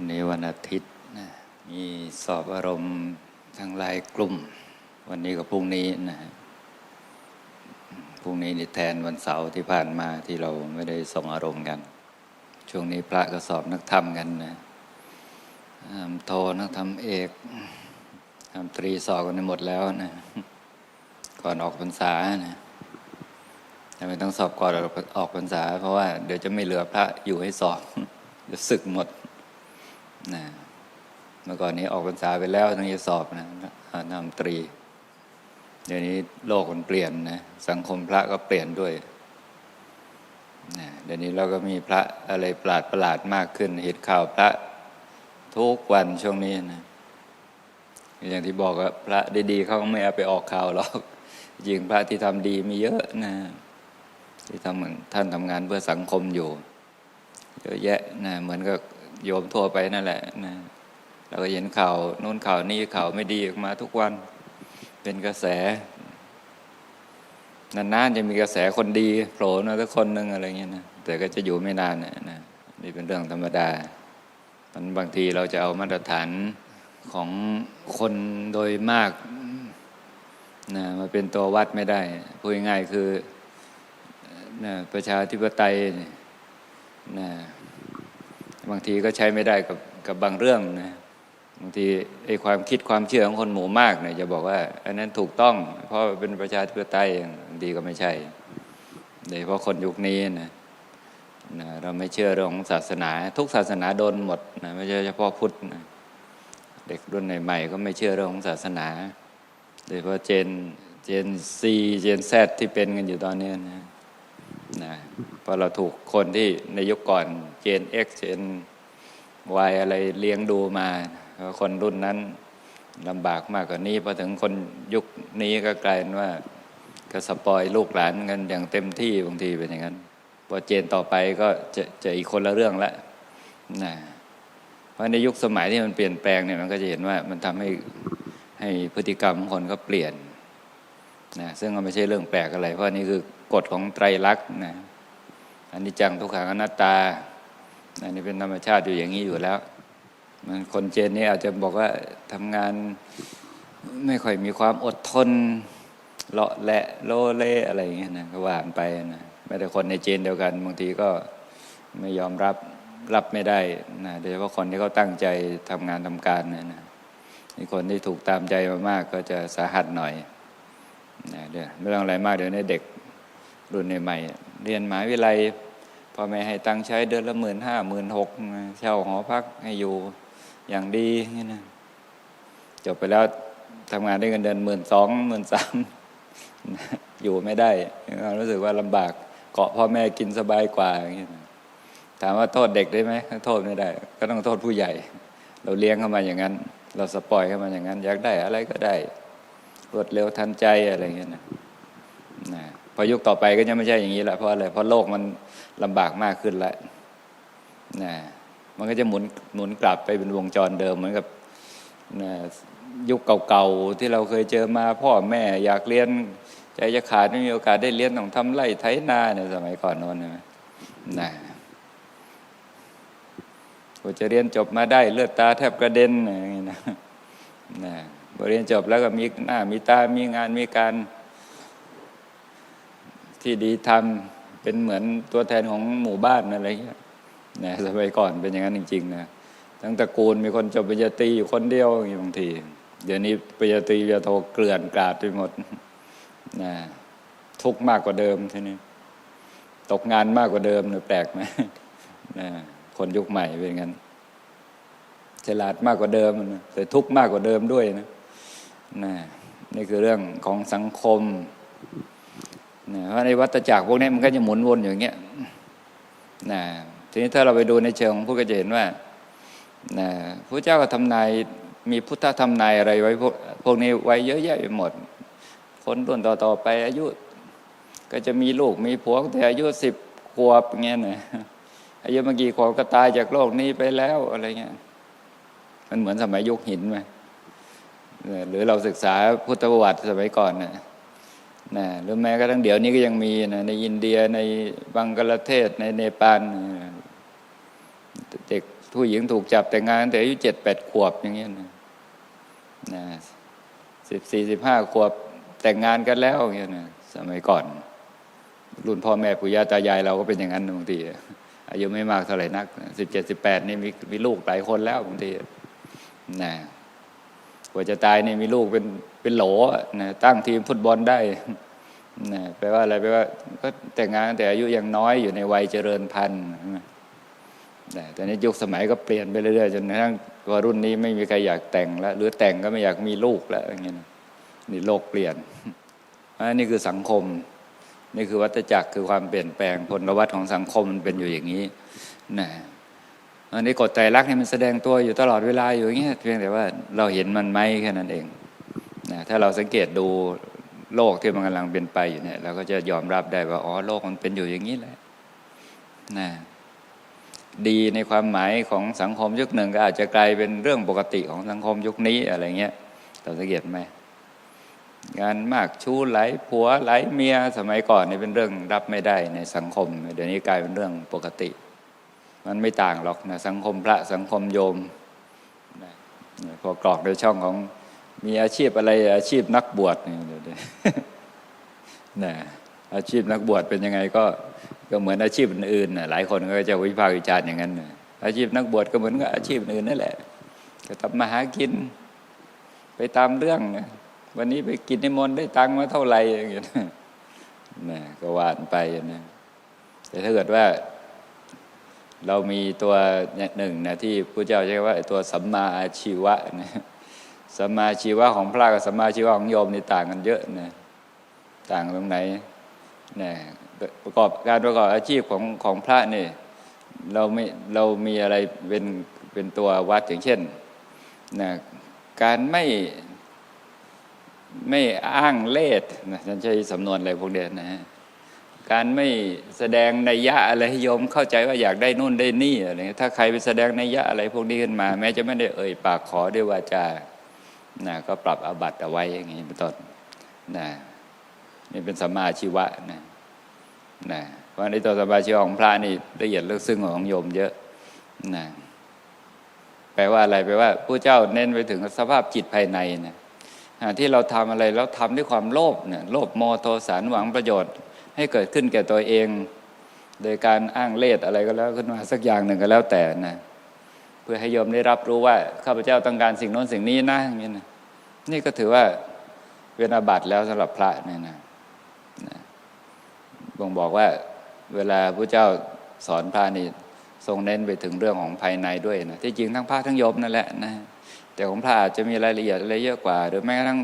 วันนี้วันอาทิตย์นะมีสอบอารมณ์ทางลายกลุ่ม วันนี้กับพรุ่งนี้นะฮะพรุ่งนี้นี่แทนวันเสาร์ที่ผ่านมาที่เราไม่ได้ส่งอารมณ์กัน ช่วงนี้พระก็สอบนักธรรมกันนะโทนักธรรมเอกทำตรีสอบกันหมดแล้วนะ ก่อนออกพรรษานะทำไมต้องสอบก่อนออกพรรษา เพราะว่าเดี๋ยวจะไม่เหลือพระอยู่ให้สอบเดี๋ยวศึกหมด นะเมื่อก่อนนี้ออกพรรษาไปแล้วต้องจะสอบนะนำตรี เดี๋ยวนี้โลกมันเปลี่ยนนะสังคมพระก็เปลี่ยนด้วยนะเดี๋ยวนี้เราก็มีพระอะไรประหลาดประหลาดมากขึ้นเห็นข่าวพระทุกวันช่วงนี้นะอย่างที่บอกว่าพระดีๆเขาก็ไม่เอาไปออกข่าวหรอกจริงพระที่ทำดีมีเยอะนะ ที่ทำเหมือนท่านทำงานเพื่อสังคมอยู่เยอะแยะนะเหมือนกับ โยมทั่วไปนั่นแหละนะเราก็เห็นข่าวโน้นข่าวนี้ข่าวไม่ดีออกมาทุกวัน เป็นกระแสนานๆจะมีกระแสคนดีโผล่มาสักคนหนึ่งอะไรเงี้ยนะแต่ก็จะอยู่ไม่นานนะนะนี่เป็นเรื่องธรรมดา มันบางทีเราจะเอามาตรฐานของคนโดยมากนะมาเป็นตัววัดไม่ได้พูดง่ายๆคือนะประชาธิปไตยนะ บางทีก็ใช้ไม่ได้กับกับบางเรื่องนะบางทีไอ้ความคิดความเชื่อของคนหมู่มากเนี่ยจะบอกว่า อันนั้นถูกต้อง เพราะเป็นประชาธิปไตยบางทีก็ไม่ใช่โดยเฉพาะคนยุคนี้นะนะเราไม่เชื่อเรื่องของศาสนา ทุกศาสนาโดนหมดนะไม่ใช่เฉพาะพุทธนะเด็กรุ่นใหม่ๆก็ไม่เชื่อเรื่องของศาสนา โดยเฉพาะเจนเจนซีเจนแซที่เป็นกันอยู่ตอนนี้นะ นะพราะเราถูกคนที่ในยุคก่อนเจน X เจน Y อะไรเลี้ยงดูมาคนรุ่นนั้นลำบากมากกว่านี้พอถึงคนยุคนี้ก็กลายเป็นว่าก็สปอยลูกหลานกันอย่างเต็มที่บางทีเป็นอย่างนั้นพอเจนต่อไปก็จะจะอีกคนละเรื่องละนะเพราะในยุคสมัยที่มันเปลี่ยนแปลงเนี่ยมันก็จะเห็นว่ามันทำให้ให้พฤติกรรมของคนก็เปลี่ยนนะซึ่งก็ไม่ใช่เรื่องแปลกอะไร เพราะนี่คือ กฎของไตรลักษณ์นะอันนี้จังทุกขังอนัตตาอันนี้เป็นธรรมชาติอยู่อย่างนี้อยู่แล้ว มันคนเจนนี้อาจจะบอกว่าทำงานไม่ค่อยมีความอดทนเลาะแหละโลเล่อะไรอย่างเงี้ยนะก็ว่านไปนะแม้แต่คนในเจนเดียวกันบางทีก็ไม่ยอมรับรับไม่ได้นะโดยเฉพาะคนที่เขาตั้งใจทำงานทำการเนี่ยนะมีคนที่ถูกตามใจมามากก็จะสาหัสหน่อยนะเดี๋ยวไม่ต้องอะไรมากเดี๋ยวนี้เด็ก รุ่นใหม่ๆเรียนหมหาวิทยาลัยพ่อแม่ให้ตังค์ใช้เดือนละหมื่นห้าหมื่นหกเช่าหอพักให้อยู่อย่างดีนี่นะจบไปแล้วทำงานได้เงินเดือนหมื่นสองหมื่นสามอยู่ไม่ได้รู้สึกว่าลำบากเกาะพ่อแม่กินสบายกว่าอย่างนี้ถามว่าโทษเด็กได้ไหมโทษไม่ได้ ก็ต้องโทษผู้ใหญ่ เราเลี้ยงเข้ามาอย่างนั้น เราสปอยเข้ามาอย่างนั้น อยากได้อะไรก็ได้ รวดเร็วทันใจอะไรอย่างเงี้ยนะ พอยุคต่อไปก็จะไม่ใช่อย่างนี้ละเพราะอะไรเพราะโลกมันลำบากมากขึ้นแล้วนะมันก็จะหมุนหมุนกลับไปเป็นวงจรเดิมเหมือนกับนะยุคเก่าๆที่เราเคยเจอมาพ่อแม่อยากเรียนใจจะขาดไม่มีโอกาสได้เรียนต้องทำไร่ไถนาเนี่ยสมัยก่อนโน้นนะนะกว่าจะเรียนจบมาได้เลือดตาแทบกระเด็นอย่างนี้นะนะพอเรียนจบแล้วก็มีหน้ามีตามีงานมีการ ที่ดีทำเป็นเหมือนตัวแทนของหมู่บ้านอะไรเงี้ยนะสมัยก่อนเป็นอย่างนั้นจริง ๆ นะทั้งตระกูลมีคนจบปริญญาตรีอยู่คนเดียวอย่างบางที เดี๋ยวนี้ปริญญาตรีปริญญาโทเกลื่อนกราดไปหมดนะทุกมากกว่าเดิมทีนี้ตกงานมากกว่าเดิมเนี่ยแปลกไหมนะคนยุคใหม่เป็นงั้นฉลาดมากกว่าเดิมนะแต่ทุกข์มากกว่าเดิมด้วยนะนะนี่คือเรื่องของสังคม เพราะในวัฏจักรพวกนี้มันก็จะหมุนวนอย่างเงี้ยนะทีนี้ถ้าเราไปดูในเชิงของผู้ก็จะเห็นว่านะพระเจ้าก็ทำนายมีพุทธทำนายอะไรไว้พวกพวกนี้ไว้เยอะแยะไปหมด คนรุ่นต่อๆไปอายุ ก็จะมีลูกมีผัวแต่อายุสิบขวบเงี้ยนะอายุเมื่อกี้ขวบก็ตายจากโลกนี้ไปแล้วอะไรเงี้ยมันเหมือนสมัยยุคหินไหมหรือเราศึกษาพุทธประวัติสมัยก่อนนะ นะหรือแม้กระทั่งเดี๋ยวนี้ก็ยังมีนะในอินเดียในบังกลาเทศในเนปาลเด็กผู้หญิงถูกจับแต่งงานตั้งแต่อายุเจ็ดแปดขวบอย่างเงี้ยนะนะสิบสี่สิบห้าขวบแต่งงานกันแล้วอย่างเงี้ยนะสมัยก่อน รุ่นพ่อแม่ปู่ย่าตายายเราก็เป็นอย่างนั้นบางทีอายุไม่มากเท่าไหร่นักสิบเจ็ดสิบแปดนี่มีมีลูกหลายคนแล้วบางทีนะกว่าจะตายนี่มีลูกเป็นเป็นโหลนะตั้งทีมฟุตบอลได้ นะแปลว่าอะไรแปลว่าก็แต่งงานแต่อายุยังน้อยอยู่ในวัยเจริญพันธุ์แต่ตอนนี้ยุคสมัยก็เปลี่ยนไปเรื่อยๆจนกระทั่งวารุ่นนี้ไม่มีใครอยากแต่งแล้ว หรือแต่งก็ไม่อยากมีลูกแล้วอย่างเงี้ยนี่โลกเปลี่ยนอันนี้คือสังคม นี่คือวัฏจักรคือความเปลี่ยนแปลงผลวัฏของสังคมมันเป็นอยู่อย่างนี้นะอันนี้กฎใจรักนี่มันแสดงตัวอยู่ตลอดเวลาอยู่อย่างเงี้ยเพียงแต่ว่าเราเห็นมันไหมแค่นั้นเองนะถ้าเราสังเกตดู โลกที่มันกำลังเป็นไปอยู่เนี่ยเราก็จะยอมรับได้ว่าอ๋อโลกมันเป็นอยู่อย่างนี้แหละนะดีในความหมายของสังคมยุคหนึ่งก็อาจจะกลายเป็นเรื่องปกติของสังคมยุคนี้อะไรเงี้ยเราสังเกตไหมงานมากชู้ไหลผัวไหลเมียสมัยก่อนนี่เป็นเรื่องรับไม่ได้ในสังคม เดี๋ยวนี้กลายเป็นเรื่องปกติ มันไม่ต่างหรอกนะสังคมพระสังคมโยมนะพอกรอกในช่องของ มีอาชีพอะไรอาชีพนักบวชนี่เดี๋ยวนะอาชีพนักบวชเป็นยังไงก็ก็เหมือนอาชีพอื่นๆนะหลายคนก็จะวิพากษ์วิจารณ์อย่างนั้นนะอาชีพนักบวชก็เหมือนกับอาชีพอื่นนั่นแหละก็ทำมาหากินไปตามเรื่องนะวันนี้ไปกินนิมนต์ได้ตังค์มาเท่าไหร่อย่างเงี้ยนะก็วานไปนะแต่ถ้าเกิดว่า เรามีตัวหนึ่งนะที่พระเจ้าใช้ว่าไอ้ตัวสัมมาอาชีวะนะ สัมมาชีวะของพระกับสัมมาชีวะของโยมนี่ต่างกันเยอะนะต่างตรงไหนนะประกอบการประกอบอาชีพของของพระนี่เราไม่เรามีอะไรเป็นเป็นตัววัดอย่างเช่นนะการไม่ไม่อ้างเลสนะฉันใช้สำนวนอะไรพวกเนี้ยนะฮะการไม่แสดงนัยยะอะไรให้โยมเข้าใจว่าอยากได้นู่นได้นี่อะไรถ้าใครไปแสดงนัยยะอะไรพวกนี้ขึ้นมา แม้จะไม่ได้เอ่ยปากขอด้วยวาจา นะก็ปรับอาบัติเอาไว้อย่างนี้เป็นต้นนะนี่เป็นสัมมาอาชีวะนะนะเพราะในตัวสัมมาชีวะของพระนี่ละเอียดลึกซึ้งของโยมเยอะนะแปลว่าอะไรแปลว่าผู้เจ้าเน้นไปถึงสภาพจิตภายในนะที่เราทำอะไรแล้วทำด้วยความโลภเนี่ยโลภโมโทสารหวังประโยชน์ ให้เกิดขึ้นแก่ตัวเอง โดยการอ้างเลสอะไรก็แล้วขึ้นมาสักอย่างหนึ่งก็แล้วแต่นะ พื่อให้โยมได้รับรู้ว่าข้าพเจ้าต้องการสิ่งโน้นสิ่งนี้นะอย่างนี้นะนี่ก็ถือว่าเป็นอาบัตแล้วสำหรับพระเนี่ยนะนะบ่งบอกว่าเวลาพระเจ้าสอนพระนี่ทรงเน้นไปถึงเรื่องของภายในด้วยนะที่จริงทั้งพระทั้งโยมนั่นแหละนะแต่ของพระอาจจะมีรายละเอียดอะไรเยอะกว่า หรือแม้กระทั่ง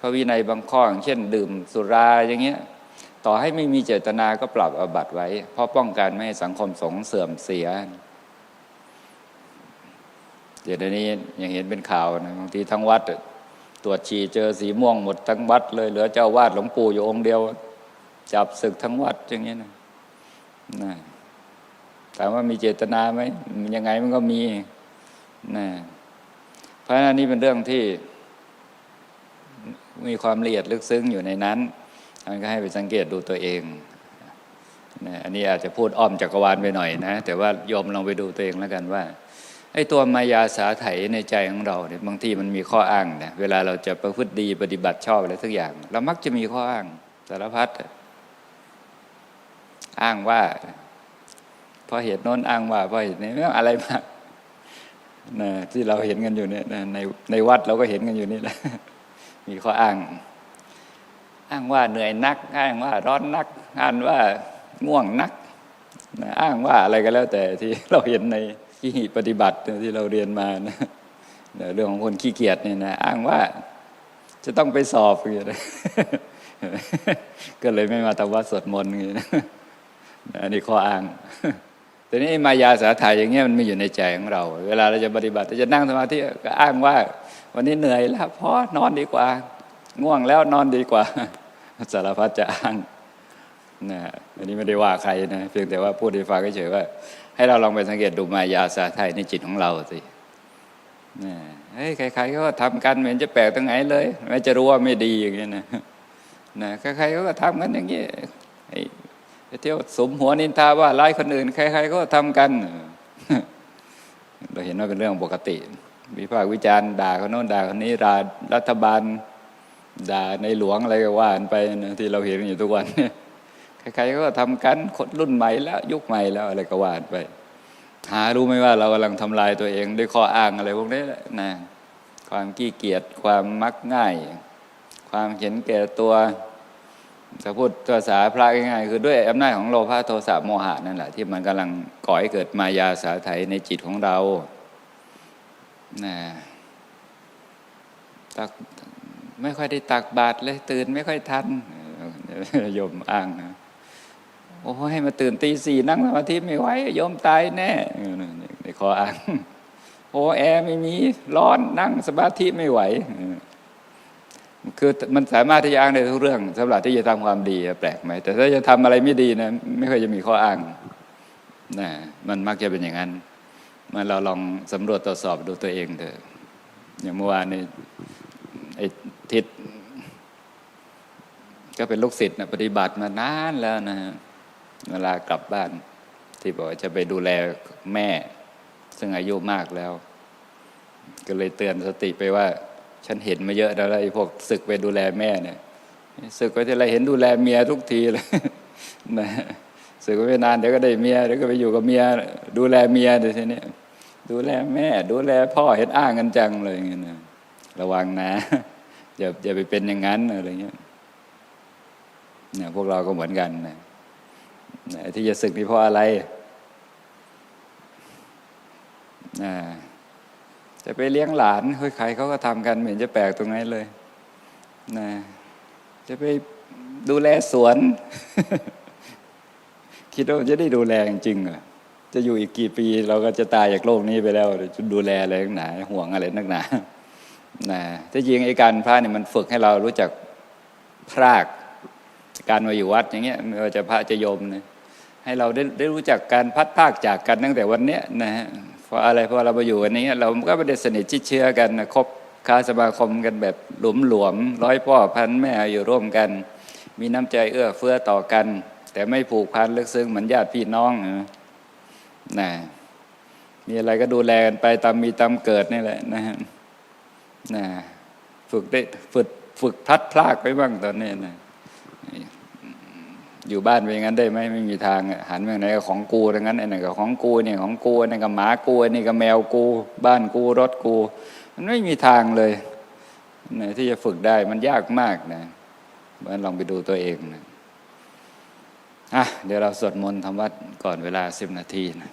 พระวินัยบางข้ออย่างเช่น ดื่มสุราอย่างเงี้ยต่อให้ไม่มีเจตนาก็ปรับอาบัตไว้ เพราะป้องกันไม่ให้สังคมสงเสื่อมเสีย เดี๋ยวนี้ยังเห็นเป็นข่าวนะบางทีทั้งวัดตรวจฉี่เจอสีม่วงหมดทั้งวัดเลยเหลือเจ้าวาดหลวงปู่อยู่องค์เดียว จับศึกทั้งวัดอย่างเงี้นะนะถามว่ามีเจตนาไหมยังไงมันก็มีนะเพราะฉะนั้นนี่เป็นเรื่องที่ มีความละเอียดลึกซึ้งอยู่ในนั้นมันก็ให้ไปสังเกตดูตัวเองนะอันนี้อาจจะพูดอ้อมจักรวาลไปหน่อยนะ แต่ว่าโยมลองไปดูตัวเองแล้วกันว่า ไอ้ตัวมายาสาไถในใจของเราเนี่ยบางทีมันมีข้ออ้างนะเวลาเราจะประพฤติดีปฏิบัติชอบอะไรสักอย่าง เรามักจะมีข้ออ้างสารพัดอ้างว่าเพราะเหตุโน้นอ้างว่าเพราะเหตุนี้อะไรมากนะที่เราเห็นกันอยู่เนี่ยในในวัดเราก็เห็นกันอยู่นี่แหละมีข้ออ้าง อ้างว่าเหนื่อยนัก อ้างว่าร้อนนักอ้างว่าง่วงนักนะอ้างว่าอะไรก็แล้วแต่ที่เราเห็นใน ที่ปฏิบัติที่เราเรียนมานะเรื่องของคนขี้เกียจเนี่ยนะอ้างว่าจะต้องไปสอบอย่างนี้ก็เลยไม่มาทำวัดสวดมนต์อย่างนี้นะอันนี้ข้ออ้างแต่นี้มายาสาถ่ายอย่างเงี้ยมันมีอยู่ในใจของเรา เวลาเราจะปฏิบัติจะนั่งสมาธิก็อ้างว่า วันนี้เหนื่อยแล้วพอนอนดีกว่า ง่วงแล้วนอนดีกว่าสารพัดจะอ้างนะอันนี้ไม่ได้ว่าใครนะเพียงแต่ว่าพูดให้ฟังเฉยๆว่า ให้เราลองไปสังเกตดูมายาสาไทยในจิตของเราสินะเฮ้ยใครๆก็ทำกันเหมือนจะแปลกตรงไหนเลยแม้จะรู้ว่าไม่ดีอย่างเงี้ยนะนะใครๆก็ทำกันอย่างเงี้ยเที่ยวสมหัวนินทาว่าไล่คนอื่น ใคร ๆ ก็ทำกัน เราเห็นว่าเป็นเรื่องปกติวิพากษ์วิจารณ์ด่าคนโน้นด่าคนนี้ด่ารัฐบาลด่าในหลวงอะไรก็ว่ากันไปนะที่เราเห็นอยู่ทุกวันเนี่ย ใครๆก็ทำกันคนรุ่นใหม่แล้วยุคใหม่แล้วอะไรก็ว่านไป หารู้ไหมว่าเรากำลังทำลายตัวเอง ด้วยข้ออ้างอะไรพวกนี้นะความขี้เกียจความมักง่าย ความเห็นแก่ตัวถ้าพูดภาษาพระง่ายๆคือด้วยอำนาจของโลภะโทสะโมหะนั่นแหละที่มันกำลังก่อให้เกิดมายาสาไถในจิตของเรานะตักไม่ค่อยได้ตักบาตรเลยตื่นไม่ค่อยทันโยมอ้างนะ โอ้ให้มาตื่นตีสี่นั่งสมาธิไม่ไหวโยมตายแน่ในคออ้างโอ้แอร์ไม่มีร้อนนั่งสมาธิไม่ไหวคือมันสามารถที่จะอ้างได้ทุกเรื่องสำหรับที่จะทำความดีแปลกไหมแต่ถ้าจะทำอะไรไม่ดีนะไม่เคยจะมีข้ออ้างนะมันมักจะเป็นอย่างนั้นมาเราลองสำรวจตรวจสอบดูตัวเองเถอะอย่างเมื่อวานนี้ไอ้ทิศก็เป็นลูกศิษย์นะปฏิบัติมานานแล้วนะฮะ เวลากลับบ้าน ที่บอกจะไปดูแลแม่ ซึ่งอายุมากแล้ว ก็เลยเตือนสติไปว่า ฉันเห็นมาเยอะแล้วไอ้พวกศึกไปดูแลแม่เนี่ยศึกไปที่ไรเห็นดูแลเมียทุกทีเลยนะศึกไปนานเดี๋ยวก็ได้เมียเดี๋ยวก็ไปอยู่กับเมีย ดูแลเมียเดี๋ยวทีนี้ดูแลแม่ ดูแลพ่อเห็นอ้างกันจังเลยอย่างเงี้ยนะระวังนะอย่าอย่าไปเป็นอย่างนั้นอะไรเงี้ยเนี่ยพวกเราก็เหมือนกันนะ ที่จะศึกนี่เพราะอะไรจะไปเลี้ยงหลานเฮ้ยใครเขาก็ทำกันไม่เห็นจะแปลกตรงไหนเลยนะจะไปดูแลสวน คิดว่าจะได้ดูแลจริงๆเหรอจะอยู่อีกกี่ปี เราก็จะตายจากโลกนี้ไปแล้วจะดูแลอะไรนักหนาห่วงอะไรนักหนานะถ้ายิงไอ้การพระเนี่ยมันฝึกให้เรารู้จักพราก การมาอยู่วัดอย่างเงี้ยไม่ว่าจะพระจะโยมเนี่ยให้เราได้ได้รู้จักการพัดพากจากกันตั้งแต่วันเนี้ยนะฮะเพราะอะไรเพราะเรามาอยู่วันนี้ เราก็ไม่ได้สนิทชิดเชื้อกันนะคบค้าสมาคมกันแบบหลวมหลวม ร้อยพ่อพันแม่อยู่ร่วมกัน มีน้ำใจเอื้อเฟื้อต่อกัน แต่ไม่ผูกพันลึกซึ้งเหมือนญาติพี่น้องนะนะมีอะไรก็ดูแลกันไปตามมีตามเกิดนี่แหละนะฮะนะฝึกได้ฝึกฝึกพัดพรากไปบ้างตอนนี้นะ อยู่บ้านเป็นอย่างนั้นได้ไหมไม่มีทางอะหันไปไหนก็ของกูดังนั้นไอ้นั่นก็ของกูเนี่ยของกูอ้นั่นก็หมากูอ้นี่ก็แมวกู บ้านกูรถกู มันไม่มีทางเลยนะที่จะฝึกได้มันยากมากนะมันลองไปดูตัวเองนะอะเดี๋ยวเราสวดมนต์ทำวัดก่อนเวลาสิบนาทีนะ